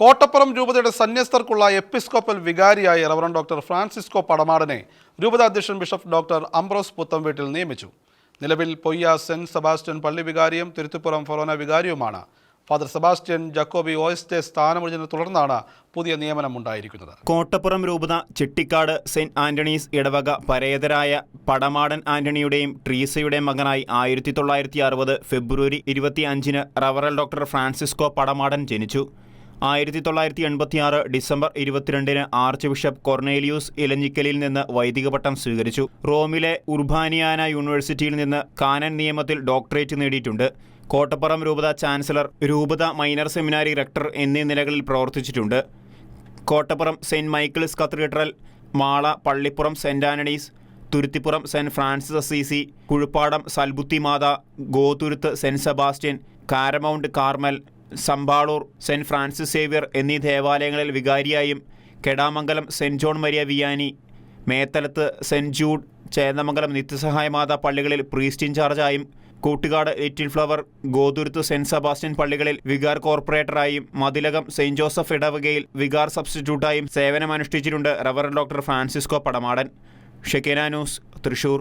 കോട്ടപ്പുറം രൂപതയുടെ സന്യസ്തർക്കുള്ള എപ്പിസ്കോപ്പൽ വികാരിയായി റവറൻ ഡോക്ടർ ഫ്രാൻസിസ്കോ പടമാടനെ രൂപത അധ്യക്ഷൻ ബിഷപ്പ് ഡോക്ടർ അംബ്രോസ് പുത്തംവീട്ടിൽ നിയമിച്ചു. നിലവിൽ പൊയ്യ സെന്റ് സെബാസ്റ്റ്യൻ പള്ളി വികാരിയും തിരുത്തിപ്പുറം ഫൊറോന വികാരിയുമാണ്. ഫാദർ സെബാസ്റ്റ്യൻ ജക്കോബി ഓയസ്റ്റെ സ്ഥാനമൊഴിഞ്ഞതിനെ തുടർന്നാണ് പുതിയ നിയമനം ഉണ്ടായിരിക്കുന്നത് കോട്ടപ്പുറം രൂപത ചെട്ടിക്കാട് സെന്റ് ആന്റണീസ് ഇടവക പരേതരായ പടമാടൻ ആന്റണിയുടെയും ട്രീസയുടെയും മകനായി ആയിരത്തി തൊള്ളായിരത്തി അറുപത് ഫെബ്രുവരി ഇരുപത്തി അഞ്ചിന് റവറൽ ഡോക്ടർ ഫ്രാൻസിസ്കോ പടമാടൻ ജനിച്ചു. ആയിരത്തി തൊള്ളായിരത്തി എൺപത്തിയാറ് ഡിസംബർ ഇരുപത്തിരണ്ടിന് ആർച്ച് ബിഷപ്പ് കൊർണേലിയൂസ് ഇലഞ്ഞിക്കലിൽ നിന്ന് വൈദിക പട്ടം സ്വീകരിച്ചു. റോമിലെ ഉർബാനിയാന യൂണിവേഴ്സിറ്റിയിൽ നിന്ന് കാനൻ നിയമത്തിൽ ഡോക്ടറേറ്റ് നേടിയിട്ടുണ്ട്. കോട്ടപ്പുറം രൂപത ചാൻസലർ രൂപത മൈനർ സെമിനാരി റെക്ടർ എന്നീ നിലകളിൽ പ്രവർത്തിച്ചിട്ടുണ്ട്. Kottappuram Saint Michael's cathedral Mala Pallippuram Saint Antony's Thuruthippuram Saint Francis Assisi Kuzhuppadam സൽബുത്തി മാത Gothuruthu Saint Sebastian കാരമൗണ്ട് Carmel Sampaloor Saint Francis Xavier എന്നീ ദേവാലയങ്ങളിൽ വികാരിയായും Kedamangalam Saint John Maria Vianney മേത്തലത്ത് Saint Jude Chendamangalam നിത്യസഹായ മാതാ പള്ളികളിൽ priest ഇൻചാർജായും Koottukad little flower Gothuruthu Saint Sebastian പള്ളികളിൽ vicar കോർപ്പറേറ്ററായും Mathilakam Saint Joseph ഇടവകയിൽ vicar സബ്സ്റ്റിറ്റ്യൂട്ടായും സേവനമനുഷ്ഠിച്ചിട്ടുണ്ട് reverend doctor Francisco Padamadan. Shekinah news Thrissur.